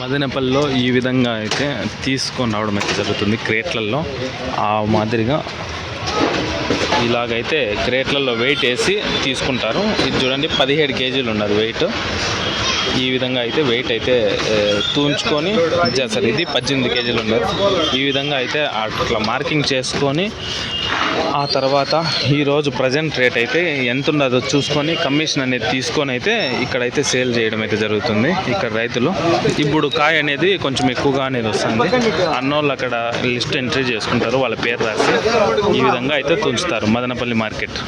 మదనపల్లిలో ఈ విధంగా అయితే తీసుకొని రావడం అయితే జరుగుతుంది. క్రేట్లలో ఆ మాదిరిగా ఇలాగైతే క్రేట్లలో వెయిట్ వేసి తీసుకుంటారు. ఇది చూడండి పదిహేడు కేజీలు ఉన్నది వెయిట్. ఈ విధంగా అయితే వెయిట్ అయితే తూంచుకొని చేస్తారు ఇది పద్దెనిమిది కేజీలు ఉండదు. ఈ విధంగా అయితే అట్లా మార్కింగ్ చేసుకొని ఆ తర్వాత ఈరోజు ప్రజెంట్ రేట్ అయితే ఎంత ఉన్నదో చూసుకొని కమిషన్ అనేది తీసుకొని అయితే ఇక్కడైతే సేల్ చేయడం అయితే జరుగుతుంది. ఇక్కడ రైతులు ఇప్పుడు కాయ అనేది కొంచెం ఎక్కువగా అనేది వస్తుంది. అన్నోళ్ళు అక్కడ లిస్ట్ ఎంట్రీ చేసుకుంటారు వాళ్ళ పేరు రాసి ఈ విధంగా అయితే తుంచుతారు. మదనపల్లి మార్కెట్.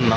ఉన్నా.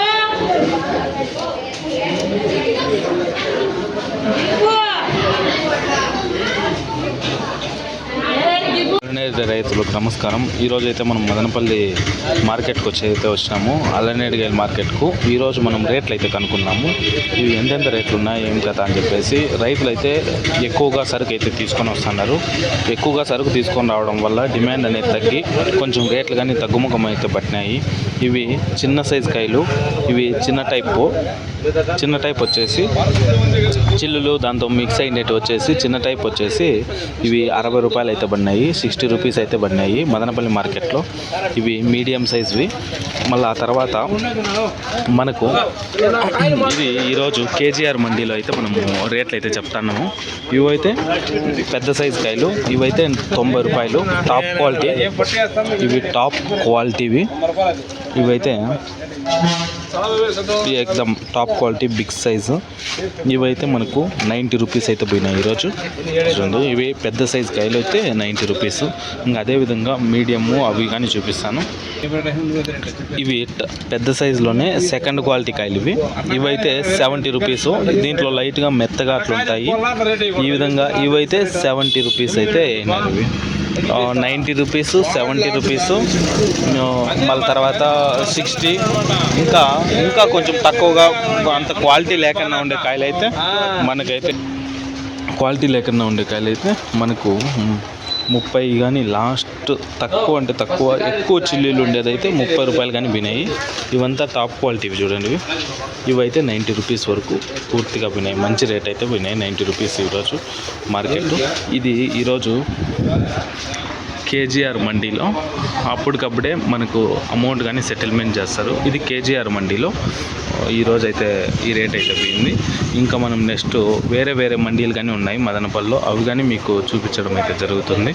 దీపు రైతులకు నమస్కారం. ఈరోజు అయితే మనం మదనపల్లి మార్కెట్కి వచ్చి అయితే వచ్చినాము. అల్లనేడుగాయల మార్కెట్కు. ఈరోజు మనం రేట్లు అయితే కనుక్కున్నాము. ఇవి ఎంతెంత రేట్లు ఉన్నాయి ఏం కదా అని చెప్పేసి రైతులు అయితే ఎక్కువగా సరుకు అయితే తీసుకొని వస్తున్నారు. ఎక్కువగా సరుకు తీసుకొని రావడం వల్ల డిమాండ్ అనేది తగ్గి కొంచెం రేట్లు కానీ తగ్గుముఖం అయితే పట్టినాయి. ఇవి చిన్న సైజు కాయలు. ఇవి చిన్న టైపు చిన్న టైప్ వచ్చేసి చిల్లులు దాంతో మిక్స్ అయినట్టు వచ్చేసి చిన్న టైప్ వచ్చేసి ఇవి అరవై రూపాయలు అయితే పడినాయి. సిక్స్టీ సిక్స్టీ రూపీస్ అయితే పడినాయి మదనపల్లి మార్కెట్లో. ఇవి మీడియం సైజ్వి. మళ్ళీ ఆ తర్వాత మనకు ఇది ఈరోజు కేజీఆర్ మండీలో అయితే మనము రేట్లు అయితే చెప్తున్నాము ఇవైతే పెద్ద సైజ్ కాయలు. ఇవైతే తొంభై రూపాయలు. టాప్ క్వాలిటీ ఇవి టాప్ క్వాలిటీవి ఇవైతే ఈ exam top quality big size ఇవైతే మనకు నైంటీ రూపీస్ అయితే పోయినాయి ఈరోజు. చూడండి ఇవి పెద్ద సైజ్ కాయలు అయితే నైంటీ రూపీస్ ఇంకా అదేవిధంగా మీడియము అవి కానీ చూపిస్తాను. ఇవి పెద్ద సైజులోనే సెకండ్ క్వాలిటీ కాయలు ఇవి. ఇవైతే సెవెంటీ రూపీస్ దీంట్లో లైట్గా మెత్తగా అట్లుంటాయి. ఈ విధంగా ఇవైతే సెవెంటీ రూపీస్ అయితే ఇవి. నైంటీ రూపీస్ సెవెంటీ రూపీస్ మళ్ళీ తర్వాత సిక్స్టీ. ఇంకా ఇంకా కొంచెం తక్కువగా అంత క్వాలిటీ లేకుండా ఉండే కాయలు అయితే మనకైతే క్వాలిటీ లేకుండా ఉండే కాయలు అయితే మనకు ముప్పై కానీ లాస్ట్ తక్కువ అంటే తక్కువ ఎక్కువ చిల్లీలు ఉండేదైతే ముప్పై రూపాయలు కానీ వినాయి. ఇవంతా టాప్ క్వాలిటీవి చూడండి. ఇవి ఇవైతే నైంటీ రూపీస్ వరకు పూర్తిగా పోయినాయి మంచి రేట్ అయితే పోయినాయి నైంటీ రూపీస్ ఈరోజు మార్కెట్. ఇది ఈరోజు కేజీఆర్ మండీలో. అప్పటికప్పుడే మనకు అమౌంట్ కానీ సెటిల్మెంట్ చేస్తారు. ఇది కేజీఆర్ మండీలో. ఈరోజు అయితే ఈ రేట్ అయితే పోయింది. ఇంకా మనం నెక్స్ట్ వేరే వేరే మండీలు కానీ ఉన్నాయి మదనపల్లిలో అవి కానీ మీకు చూపించడం అయితే జరుగుతుంది.